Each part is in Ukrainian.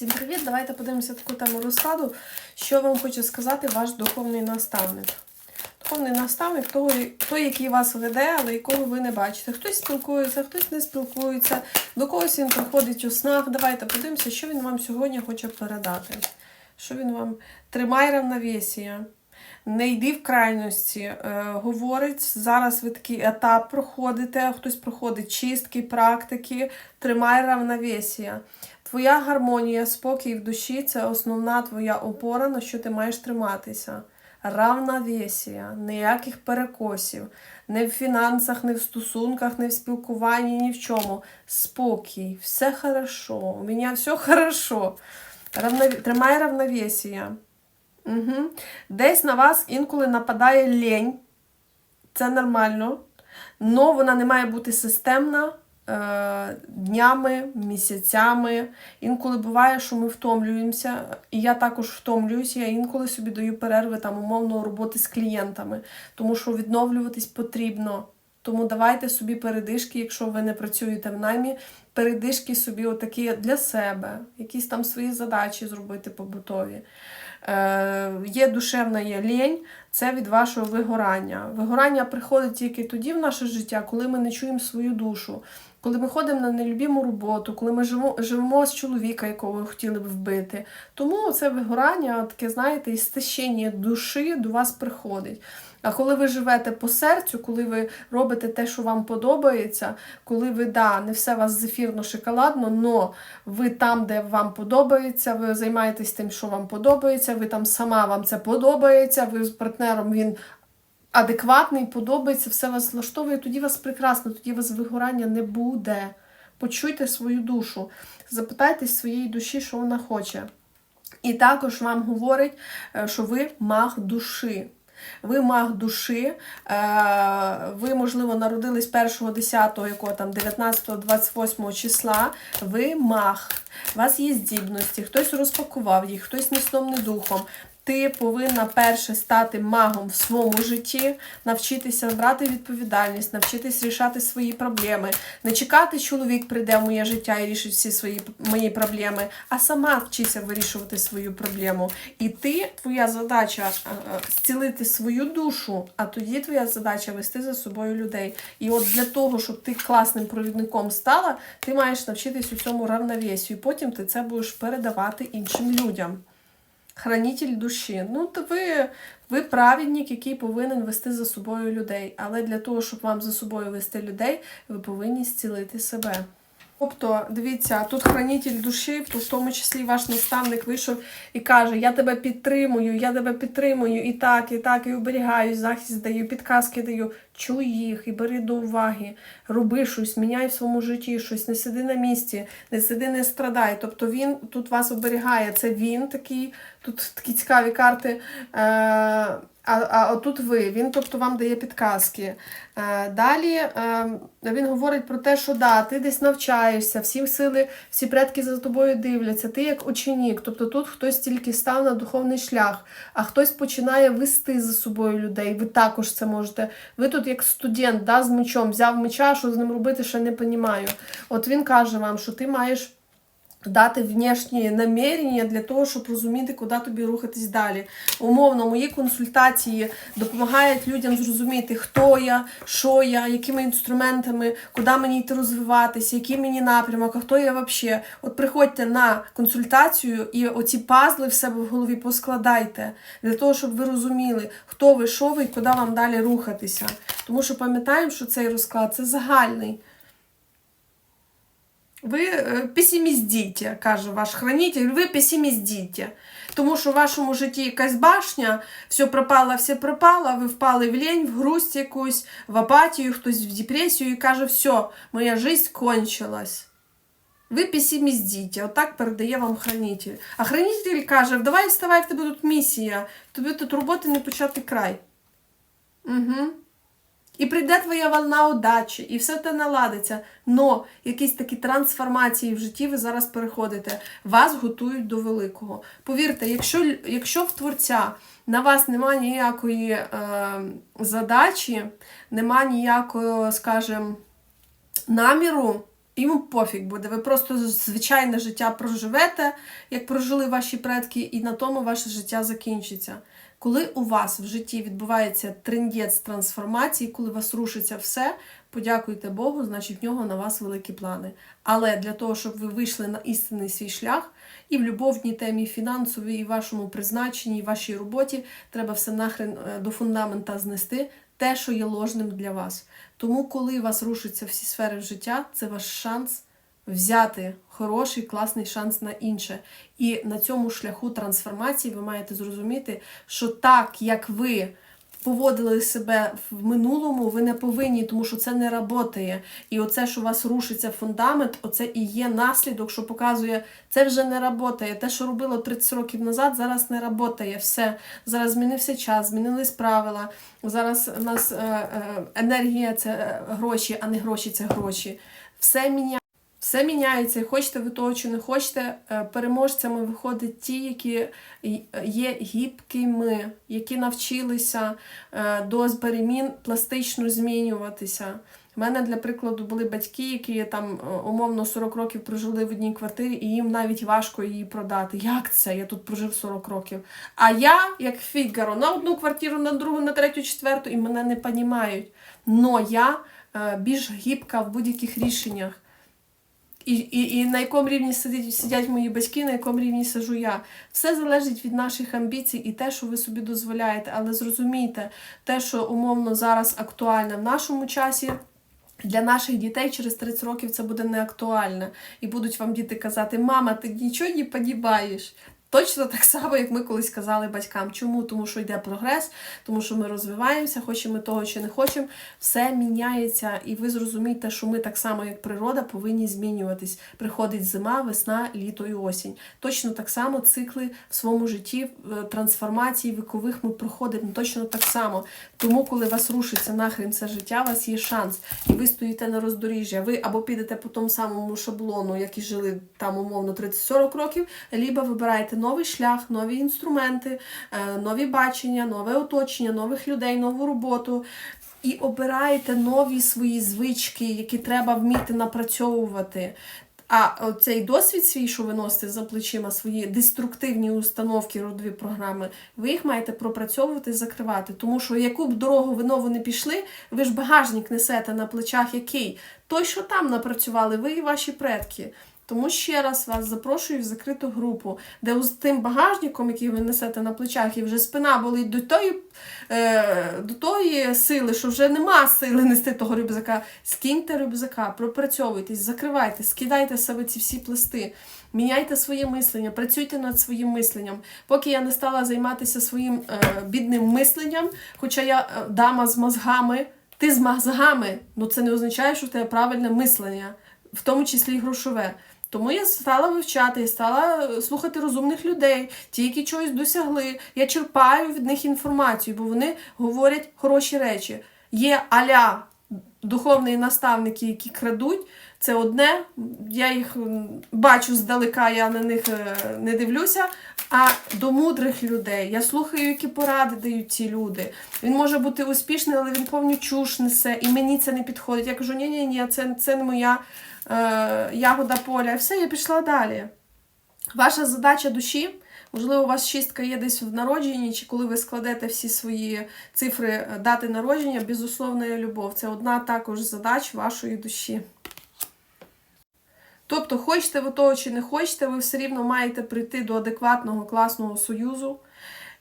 Всім привіт! Давайте подивимося таку тему розкладу. Що вам хоче сказати ваш духовний наставник. Духовний наставник той, той, який вас веде, але якого ви не бачите. Хтось спілкується, хтось не спілкується, до когось він приходить у снах. Давайте подивимося, що він вам сьогодні хоче передати. Що він вам тримає равновесія. Не йди в крайності. Е, говорить, зараз ви такий етап проходите, хтось проходить чистки, практики, тримай равновесія. Твоя гармонія, спокій в душі це основна твоя опора, на що ти маєш триматися. Равновесія, ніяких перекосів, не в фінансах, не в стосунках, не в спілкуванні, ні в чому. Спокій, все хорошо, у мене все хорошо. Равнов... Тримай равновесія. Угу. Десь на вас інколи нападає лінь. Це нормально. Но вона не має бути системна днями, місяцями. Інколи буває, що ми втомлюємося. І я також втомлююся. Я інколи собі даю перерви там умовно роботи з клієнтами, тому що відновлюватись потрібно. Тому давайте собі передишки, якщо ви не працюєте в наймі, передишки собі отакі для себе, якісь там свої задачі зробити побутові. Е, Є душевна є лінь, це від вашого вигорання. Вигорання приходить тільки тоді в наше життя, коли ми не чуємо свою душу, коли ми ходимо на нелюбіму роботу, коли ми живемо, живемо з чоловіка, якого хотіли б вбити. Тому це вигорання, таке, знаєте, істощення душі до вас приходить. А коли ви живете по серцю, коли ви робите те, що вам подобається, коли ви, да, не все у вас зефірно-шоколадно, но ви там, де вам подобається, ви займаєтесь тим, що вам подобається, ви там сама вам це подобається, ви з партнером він адекватний, подобається, все вас влаштовує, тоді вас прекрасно, тоді вас вигорання не буде. Почуйте свою душу, запитайте своєї душі, що вона хоче. І також вам говорить, е, що ви маг душі. Ви маг душі, е, ви, можливо, народились 1, 10, якого там 19, 28 числа. Ви маг, у вас є здібності, хтось розпакував їх, хтось ні духом. Ти повинна перше стати магом в своєму житті, навчитися брати відповідальність, навчитись рішати свої проблеми, не чекати, чоловік прийде в моє життя і рішить всі свої мої проблеми, а сама вчися вирішувати свою проблему. І ти, твоя задача е, е, зцілити свою душу, а тоді твоя задача вести за собою людей. І от для того, щоб ти класним провідником стала, ти маєш навчитись у цьому равновесію. І потім ти це будеш передавати іншим людям. Хранитель душі. Ну, то ви, ви праведник, який повинен вести за собою людей. Але для того, щоб вам за собою вести людей, ви повинні зцілити себе. Тобто, дивіться, тут хранитель душі, в тому числі ваш наставник вийшов і каже: Я тебе підтримую, я тебе підтримую і так, і так, і оберігаю, захист даю, підказки даю. Чуй їх і бери до уваги, роби щось, міняй в своєму житті щось, не сиди на місці, не сиди, не страдай. Тобто він тут вас оберігає. Це він такий, тут такі цікаві карти. Е а а отут ви, він тобто вам дає підказки. Е, Далі е, він говорить про те, що да, ти десь навчаєшся, всі сили, всі предки за тобою дивляться, ти як ученік. Тобто тут хтось тільки став на духовний шлях, а хтось починає вести за собою людей. Ви також це можете. Ви тут як студент да, з мечом, взяв меча, що з ним робити, ще не розумію. От він каже вам, що ти маєш. Дати внешні намірення для того, щоб розуміти, куди тобі рухатись далі. Умовно, мої консультації допомагають людям зрозуміти, хто я, що я, якими інструментами, куди мені йти розвиватися, який мені напрямок, а хто я взагалі. От приходьте на консультацію і оці пазли в себе в голові поскладайте, для того, щоб ви розуміли, хто ви, що ви і куди вам далі рухатися. Тому що пам'ятаємо, що цей розклад це загальний. Ви е, песиміздіте, каже ваш хранитель, ви песиміздіте. Тому що в вашому житті якась башня, все пропало, все пропало, ви впали в лень, в грусть якусь, в апатію, хтось в депресію і каже, все, моя життя кончилась. Ви песиміздіте, отак передає вам хранитель. А хранитель каже, давай вставай, в тебе тут місія, в тебе тут роботи не почати край. Угу. І прийде твоя волна удачі, і все те наладиться. Но якісь такі трансформації в житті ви зараз переходите. Вас готують до великого. Повірте, якщо якщо в творця на вас немає ніякої е, задачі, немає ніякого, скажімо, наміру Йому пофіг буде. Ви просто звичайне життя проживете, як прожили ваші предки, і на тому ваше життя закінчиться. Коли у вас в житті відбувається трендець трансформації, коли у вас рушиться все, подякуйте Богу, значить в нього на вас великі плани. Але для того, щоб ви вийшли на істинний свій шлях, і в любовній темі, і фінансовій, і вашому призначенні, і вашій роботі, треба все нахрен е, до фундамента знести те, що є ложним для вас. Тому, коли у вас рушаться всі сфери життя, це ваш шанс взяти хороший, класний шанс на інше. І на цьому шляху трансформації ви маєте зрозуміти, що так, як ви поводили себе в минулому, ви не повинні, тому що це не працює. І оце, що у вас рушиться фундамент, оце і є наслідок, що показує, це вже не працює. Те, що робило 30 років назад, зараз не працює. Все. Зараз змінився час, змінились правила. Зараз у нас е, е, енергія це е, гроші, а не гроші це гроші. Все міняє. Все міняється, хочете ви того чи не хочете, е, переможцями виходять ті, які є гібкими, які навчилися е, до перемін пластично змінюватися. У мене, для прикладу, були батьки, які там е, умовно 40 років прожили в одній квартирі, і їм навіть важко її продати. Як це? Я тут прожив 40 років. А я, як Фігаро, на одну квартиру, на другу, на третю, четверту, і мене не понімають. Но я більш гібка в будь-яких рішеннях. І, і, і на якому рівні сидять, сидять мої батьки, на якому рівні сижу я. Все залежить від наших амбіцій і те, що ви собі дозволяєте. Але зрозумійте, те, що умовно зараз актуальне в нашому часі. Для наших дітей через 30 років це буде неактуально. І будуть вам діти казати: мама, ти нічого не подібаєш. Точно так само, як ми колись казали батькам. Чому? Тому що йде прогрес, тому що ми розвиваємося, хочемо ми того чи не хочемо, все міняється, і ви зрозумієте, що ми так само, як природа, повинні змінюватись. Приходить зима, весна, літо і осінь. Точно так само цикли в своєму житті, е, трансформації вікових ми проходимо точно так само. Тому, коли вас рушиться нахрен це життя, у вас є шанс, і ви стоїте на роздоріжжя. Ви або підете по тому самому шаблону, як і жили там умовно 30-40 років, либо вибираєте новий шлях, нові інструменти, е, нові бачення, нове оточення, нових людей, нову роботу. І обираєте нові свої звички, які треба вміти напрацьовувати. А цей досвід свій, що ви носите за плечима, свої деструктивні установки, родові програми, ви їх маєте пропрацьовувати, і закривати. Тому що яку б дорогу ви нову не пішли, ви ж багажник несете на плечах який? Той, що там напрацювали, ви і ваші предки. Тому ще раз вас запрошую в закриту групу, де з тим багажником, який ви несете на плечах, і вже спина болить до тої, е, до тої сили, що вже нема сили нести того рюкзака. Скиньте рюкзака, пропрацьовуйтесь, закривайте, скидайте себе ці всі пласти. Міняйте своє мислення, працюйте над своїм мисленням. Поки я не стала займатися своїм е, бідним мисленням, хоча я е, дама з мозгами, ти з мозгами, ну це не означає, що в тебе правильне мислення, в тому числі і грошове. Тому я стала вивчати, стала е, слухати розумних людей, ті, які чогось досягли. Я черпаю від них інформацію, бо вони говорять хороші речі. Є аля духовні наставники, які крадуть. Це одне, я їх бачу здалека, я на них е, не дивлюся. А до мудрих людей я слухаю, які поради дають ці люди. Він може бути успішний, але він повню чуш несе, і мені це не підходить. Я кажу, ні, ні, ні, це, це не моя е, ягода поля. І все, я пішла далі. Ваша задача душі, можливо, у вас шістка є десь в народженні, чи коли ви складете всі свої цифри е, дати народження, безусловна любов. Це одна також задач вашої душі. Тобто, хочете ви того чи не хочете, ви все рівно маєте прийти до адекватного класного союзу.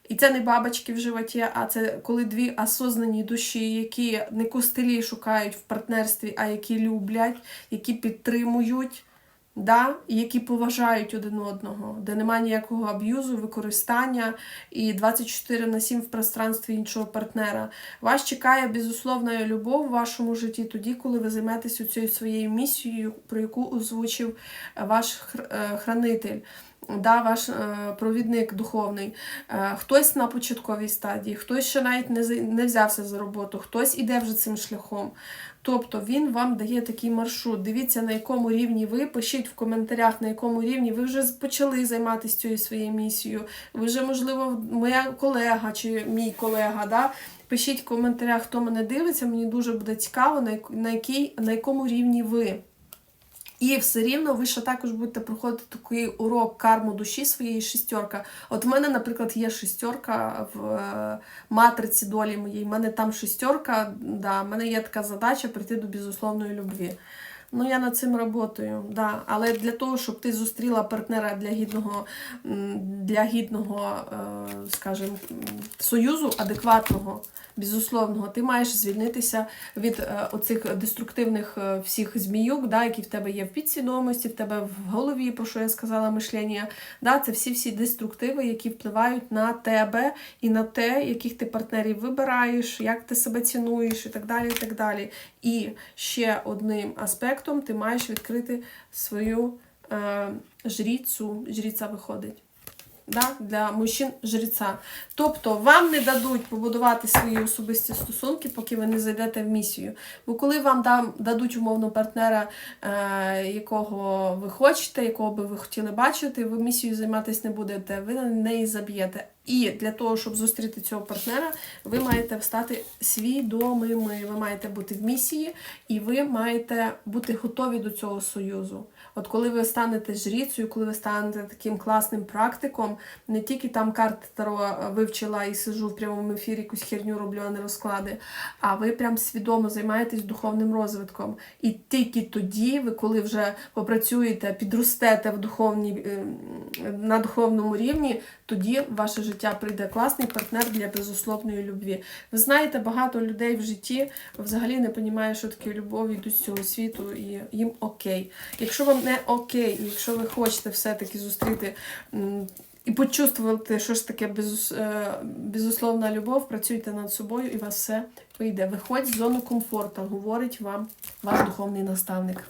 І це не бабочки в животі, а це коли дві осознані душі, які не костелі шукають в партнерстві, а які люблять, які підтримують, да? які поважають один одного, де немає ніякого аб'юзу, використання і 24 на 7 в пространстві іншого партнера. Вас чекає безусловна любов в вашому житті тоді, коли ви займетеся цією своєю місією, про яку озвучив ваш хр- е, хранитель. Да, ваш е, провідник духовний, е, хтось на початковій стадії, хтось ще навіть не, взявся за роботу, хтось іде вже цим шляхом. Тобто він вам дає такий маршрут. Дивіться, на якому рівні ви, пишіть в коментарях, на якому рівні ви вже почали займатися цією своєю місією. Ви вже, можливо, моя колега чи мій колега. Да? Пишіть в коментарях, хто мене дивиться, мені дуже буде цікаво, на, як- на, який, на якому рівні ви. І все рівно ви ще також будете проходити такий урок карму душі своєї шістерка. От в мене, наприклад, є шістерка в е, матриці долі моєї. У мене там шістерка, да, в мене є така задача прийти до безусловної любві. Ну, я над цим працюю, да. але для того, щоб ти зустріла партнера для гідного, для гідного, е, скажімо, союзу адекватного, безусловного, ти маєш звільнитися від е, оцих деструктивних е, всіх зміюк, да, які в тебе є в підсвідомості, в тебе в голові, про що я сказала, мишлення. Да, це всі-всі деструктиви, які впливають на тебе і на те, яких ти партнерів вибираєш, як ти себе цінуєш і так далі. І так далі. І ще одним аспектом ти маєш відкрити свою е, жріцю, жріця виходить. Да? Для мужчин жреця. Тобто вам не дадуть побудувати свої особисті стосунки, поки ви не зайдете в місію. Бо коли вам дадуть умовно партнера, е, якого ви хочете, якого би ви хотіли бачити, ви місією займатися не будете, ви на неї заб'єте. І для того, щоб зустріти цього партнера, ви маєте стати свідомими, ви маєте бути в місії, і ви маєте бути готові до цього союзу. От коли ви станете жріцею, коли ви станете таким класним практиком, не тільки там карти Таро вивчила і сижу в прямому ефірі, якусь херню роблю, а не розклади, а ви прям свідомо займаєтесь духовним розвитком. І тільки тоді, ви коли вже попрацюєте, підростете в духовній, е, на духовному рівні, тоді в ваше життя прийде класний партнер для безусловної любві. Ви знаєте, багато людей в житті взагалі не розуміє, що таке любов, йдуть з цього світу, і їм окей. Якщо вам не окей, якщо ви хочете все-таки зустріти і почувствувати, що ж таке е, безусловна любов, працюйте над собою, і вас все вийде. Виходь з зони комфорту, говорить вам ваш духовний наставник.